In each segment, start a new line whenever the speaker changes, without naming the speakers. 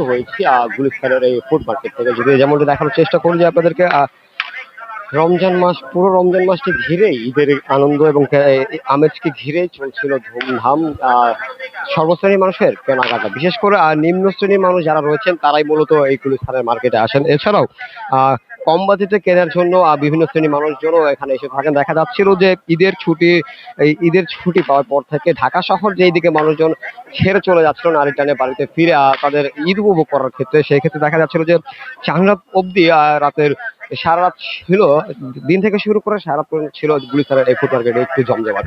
হয়েছি গুলিস্তানের এই food market থেকে। যদি যেমনটা দেখানোর চেষ্টা করি যে আপনাদেরকে রমজান মাস পুরো রমজান মাসটি ঘিরে ঈদের আনন্দ এবং আমেজকে ঘিরে চলছিল ধুমধাম সর্বশ্রেণীর মানুষের কেনাকাটা। বিশেষ করে নিম্ন শ্রেণির মানুষ যারা রয়েছেন তারাই মূলত এই গুলিস্তানের মার্কেটে আসেন। এছাড়াও আহ, কম বাজেটে কেনার জন্য বিভিন্ন শ্রেণির মানুষজনও এখানে এসে থাকেন। দেখা যাচ্ছিল যে ঈদের ছুটি, এই ঈদের ছুটি পাওয়ার পর থেকে ঢাকা শহর যেই দিকে মানুষজন ছেড়ে চলে যাচ্ছিল নারী টানে বাড়িতে ফিরে তাদের ঈদ উপভোগ করার ক্ষেত্রে সেই ক্ষেত্রে দেখা যাচ্ছিল যে চাংরাত অবধি রাতের সারা রাত ছিল, দিন থেকে শুরু করে সারা রাত পর্যন্ত ছিল গুলিস্তানের এই ফুড মার্কেটে একটু জমজমাট।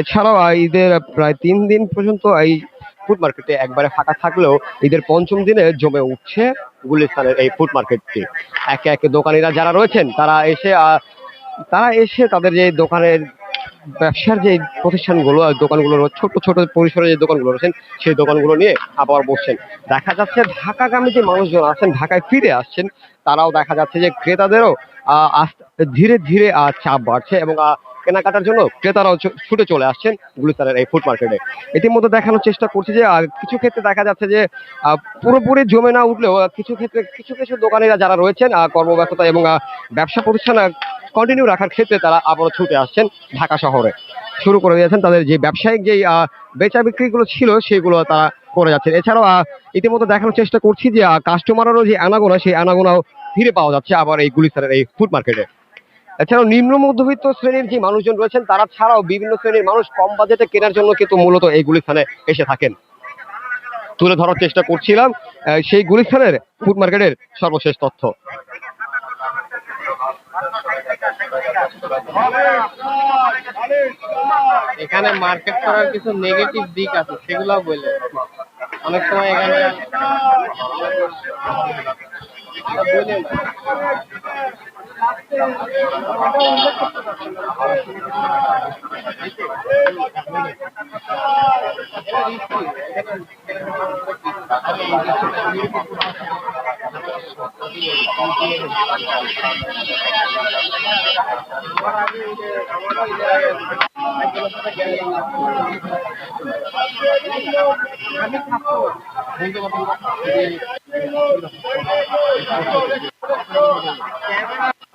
এছাড়াও ঈদের প্রায় তিন দিন পর্যন্ত এই ফুড মার্কেটে একবারে ফাঁকা থাকলেও ঈদের পঞ্চম দিনে জমে উঠছে গুলিস্তানের এই ফুড মার্কেটটি একে একে দোকানিরা যারা রয়েছেন, তারা এসে তারা এসে তাদের যে দোকানের ব্যবসার যে প্রতিষ্ঠানগুলো দোকানগুলো ছোট ছোট পরিসরে যে দোকানগুলো রয়েছেন, সেই দোকানগুলো নিয়ে আবার বসছেন। দেখা যাচ্ছে ঢাকাগামী যে মানুষজন আছেন, ঢাকায় ফিরে আসছেন, তারাও দেখা যাচ্ছে যে ক্রেতাদেরও ধীরে ধীরে চাপ বাড়ছে এবং কেনাকাটার জন্য ক্রেতারাও ছুটে চলে আসছেন গুলিস্তানের এই ফুড মার্কেটে ইতিমধ্যে দেখানোর চেষ্টা করছি যে কিছু ক্ষেত্রে দেখা যাচ্ছে যে পুরোপুরি জমে না উঠলেও কিছু ক্ষেত্রে কিছু কিছু দোকানিরা যারা রয়েছেন কর্মব্যস্ততা এবং ব্যবসা প্রতিষ্ঠান কন্টিনিউ রাখার ক্ষেত্রে তারা আবারও ছুটে আসছেন ঢাকা শহরে। শুরু করে দিয়েছেন তাদের যে ব্যবসায়িক যে বেচা বিক্রিগুলো ছিল, সেগুলো তারা করে যাচ্ছেন। এছাড়াও ইতিমধ্যে দেখানোর চেষ্টা করছি যে কাস্টমারেরও যে আনাগোনা, সেই আনাগোনাও ফিরে পাওয়া যাচ্ছে আবার এই গুলিস্তানের এই ফুড মার্কেটে এছাড়াও নিম্ন মধ্যবিত্ত শ্রেণির যে মানুষজন রয়েছেন তারা ছাড়াও বিভিন্ন শ্রেণির মানুষ কম বাজেটে কেনার জন্য কিন্তু মূলত এই গুলিস্থানে এসে থাকেন। তুলে ধরার চেষ্টা করছিলাম আহ, সেই গুলিস্থানের ফুড মার্কেটের সর্বশেষ তথ্য।
এখানে মার্কেট করার কিছু নেগেটিভ দিক আছে সেগুলো বলে অনেক সময় এখানে বলে আমি থাকব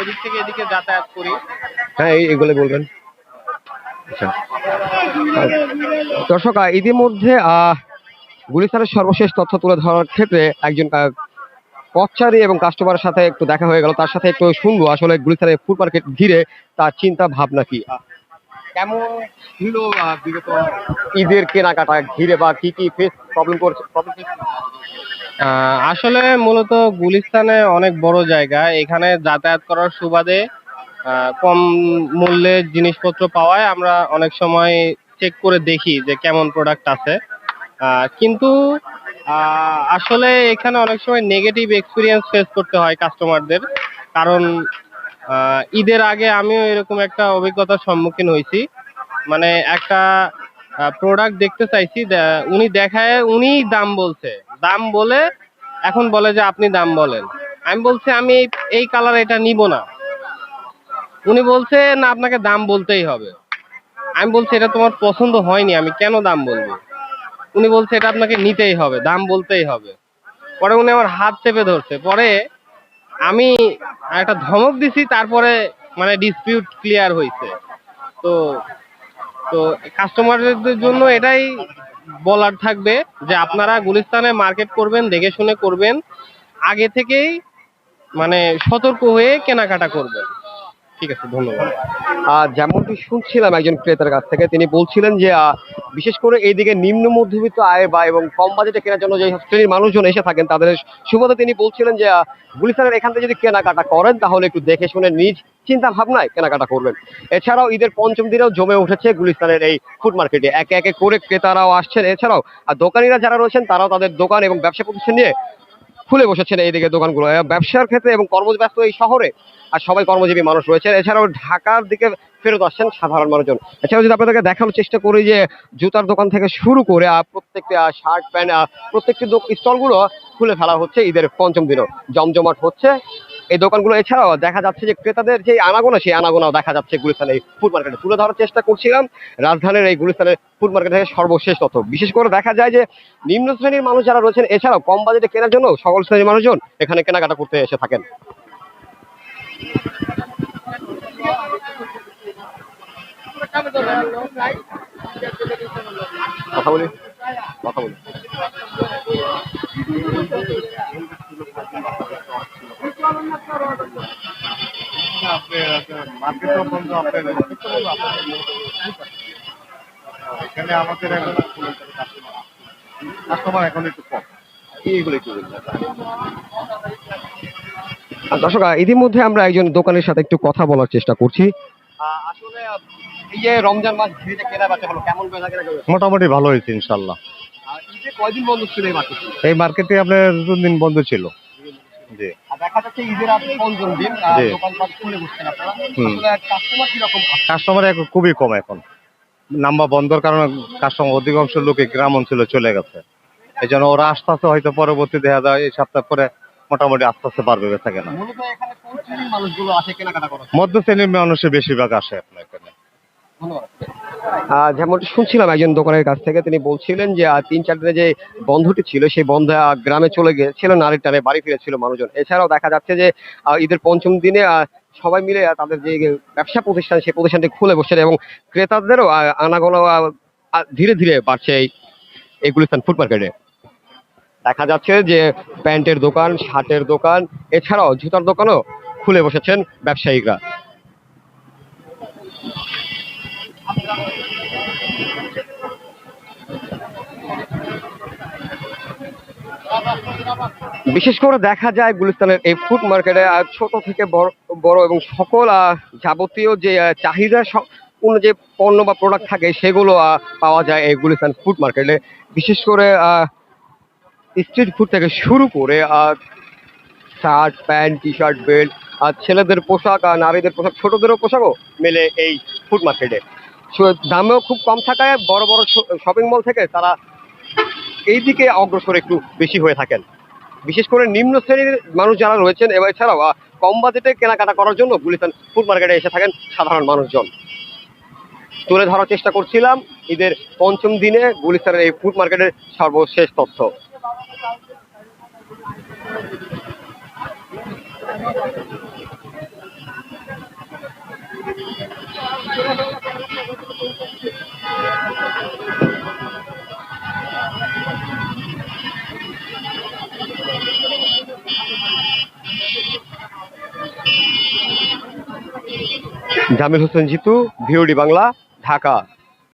ওদিক থেকে এদিকে যাতায়াত করি।
হ্যাঁ এই- এগুলো বলবেন। আচ্ছা। দর্শক ইতিমধ্যে আহ, গুলিস্তানের সর্বশেষ তথ্য তুলে ধরার ক্ষেত্রে একজন পথচারী এবং কাস্টমারের সাথে একটু দেখা হয়ে গেল। তার সাথে একটু শুনব আসলে গুলিস্তানের ফুড মার্কেট ঘিরে তার চিন্তা ভাবনা কি? কেমন ছিল বিগত ঈদের কেনাকাটা ঘিরে বা কি কি ফেস প্রবলেম করছে? প্রবলেম
আসলে মূলত গুলিস্তানে অনেক বড় জায়গা। এখানে যাতায়াত করার সুবাদে কম মূল্যে জিনিসপত্র পাওয়ায় আমরা অনেক সময় চেক করে দেখি যে কেমন প্রোডাক্ট আছে। কিন্তু আসলে এখানে অনেক সময় নেগেটিভ এক্সপিরিয়েন্স ফেস করতে হয় কাস্টমারদের কারণ ঈদের আগে আমিও এরকম একটা অভিজ্ঞতার সম্মুখীন হয়েছি। মানে একটা প্রোডাক্ট দেখতে চাইছি উনি দেখায় উনি দাম বলছে। দাম বলে এখন বলে যে আপনি দাম বলেন। আমি বলছি, আমি এই- কালার এটা নিব না। উনি বলছে, না, আপনাকে দাম বলতেই হবে। আমি বলছি, এটা তোমার পছন্দ হয়নি, আমি কেন দাম বলব? উনি বলছে, এটা আপনাকে নিতেই হবে, দাম বলতেই হবে। পরে উনি আমার হাত চেপে ধরছে। পরে আমি একটা ধমক দিছি, তারপরে মানে ডিসপিউট ক্লিয়ার হয়েছে তো তো কাস্টমারদের জন্য এটাই বলার থাকবে যে আপনারা গুলিস্তানে মার্কেট করবেন, দেখে শুনে করবেন, আগে থেকেই মানে সতর্ক হয়ে কেনাকাটা করবেন। ঠিক আছে ধন্যবাদ।
আহ, যেমনটি শুনছিলাম একজন ক্রেতার কাছ থেকে তিনি বলছিলেন যে বিশেষ করে এইদিকে নিম্ন মধ্যবিত্ত আয় বা এবং কম বাজেটে কেনার জন্য যে শ্রেণির মানুষজন এসে থাকেন তাদের সুবাদে তিনি বলছিলেন যে গুলিস্তানের এখান থেকে যদি কেনাকাটা করেন তাহলে একটু দেখে শুনে নিজ চিন্তা ভাবনায় কেনাকাটা করবেন। এছাড়াও ঈদের পঞ্চম দিনেও জমে উঠেছে গুলিস্তানের এই ফুড মার্কেটে একে একে করে ক্রেতারাও আসছেন। এছাড়াও আর দোকানিরা যারা রয়েছেন তারাও তাদের দোকান এবং ব্যবসা প্রতিষ্ঠান নিয়ে খুলে বসেছেন এইদিকে দোকানগুলো। ব্যবসার ক্ষেত্রে এবং কর্মব্যস্ত এই শহরে আর সবাই কর্মজীবী মানুষ রয়েছে এছাড়াও ঢাকার দিকে ফেরত আসছেন সাধারণ মানুষজন। এছাড়াও যদি আপনাদেরকে দেখানোর চেষ্টা করি যে জুতার দোকান থেকে শুরু করে প্রত্যেকটি শার্ট প্যান্ট প্রত্যেকটি স্টলগুলো খুলে ফেলা হচ্ছে ঈদের পঞ্চম দিনও। জমজমাট হচ্ছে। এই দোকানগুলো এছাড়াও দেখা যাচ্ছে যে ক্রেতাদের যে আনাগোনা, সেই আনাগোনাও দেখা যাচ্ছে গুলিস্তানের এই ফুড মার্কেটে তুলে ধরার চেষ্টা করছিলাম রাজধানীর এই গুলিস্তানের ফুড মার্কেট থেকে সর্বশেষ তথ্য। বিশেষ করে দেখা যায় যে নিম্ন শ্রেণির মানুষ যারা রয়েছেন, এছাড়াও কম বাজেটে কেনার জন্য সকল শ্রেণির মানুষজন এখানে কেনাকাটা করতে এসে থাকেন। কথা বলি? কথা বলি।
মার্কেটও বন্ধ আপনার এখানে আমাদের কাস্টমার এখন একটু কম
এইগুলো একটু দর্শক ইতিমধ্যে আমরা একজন দোকানের সাথে একটু কথা বলার চেষ্টা করছি। আসলে এই যে রমজান মাস ঘিরে যে কেনা বেচা হলো কেমন বেচা কেনা
মোটামুটি ভালো হয়েছে ইনশাল্লাহ
কয়দিন বন্ধ ছিল এই মার্কেট
এই মার্কেটে আপনার দুদিন বন্ধ ছিল। জি।
দেখা যাচ্ছে ঈদের আজ পঞ্চম দিন দোকানপাট খুলে বসছেন আপনারা। কাস্টমার কীরকম?
কাস্টমার এখন খুবই কম এখন। নাম্বার বন্ধর কারণে কাস্টমার অধিকাংশ লোকে গ্রাম অঞ্চলে চলে গেছে। এই জন্য ওরা আস্তে আস্তে হয়তো পরবর্তী দেখা যায় এই সপ্তাহ পরে মোটামুটি আস্তে আস্তে পারবে বেচা কেনা।
কেনাকাটা করার
মধ্য শ্রেণির মানুষের বেশিরভাগ আসে আপনার এখানে।
ধন্যবাদ। যেমনটি শুনছিলাম একজন দোকানের কাছ থেকে, তিনি বলছিলেন যে তিন, চার দিনে যে বন্ধটি ছিল, সেই বন্ধ গ্রামে চলে গিয়েছিল, নারীর টানে বাড়ি ফিরেছিল মানুষজন। এছাড়াও দেখা যাচ্ছে যে ঈদের পঞ্চম দিনে সবাই মিলে তাদের যে ব্যবসা প্রতিষ্ঠান, সেই প্রতিষ্ঠানটি খুলে বসছে এবং ক্রেতাদেরও আনাগোনা ধীরে ধীরে বাড়ছে এই গুলিস্তান ফুড মার্কেটে। দেখা যাচ্ছে যে, প্যান্টের দোকান, শার্টের দোকান, এছাড়াও জুতার দোকানও খুলে বসেছেন ব্যবসায়িকরা বিশেষ করে দেখা যায় গুলিস্তানের এই ফুড মার্কেটে ছোট থেকে বড় বড় এবং সকল যাবতীয় যে চাহিদা পূর্ণ যে পণ্য বা প্রোডাক্ট থাকে, সেগুলো পাওয়া যায় এই গুলিস্তান ফুড মার্কেটে বিশেষ করে স্ট্রিট ফুড থেকে শুরু করে shirt pant T shirt belt আর ছেলেদের পোশাক আর নারীদের পোশাক, ছোটদেরও পোশাকও মেলে এই ফুড মার্কেটে দামেও খুব কম থাকায় বড় বড় শপিং মল থেকে তারা এই দিকে অগ্রসর একটু বেশি হয়ে থাকেন। বিশেষ করে নিম্ন শ্রেণির মানুষ যারা রয়েছেন, এবার এছাড়াও কম বাজেটে কেনাকাটা করার জন্য গুলিস্তান ফুড মার্কেটে এসে থাকেন সাধারণ মানুষজন। তুলে ধরার চেষ্টা করছিলাম ঈদের পঞ্চম দিনে গুলিস্তানের এই ফুড মার্কেটের সর্বশেষ তথ্য। জামিল হোসেন জিতু ভিওডি বাংলা ঢাকা।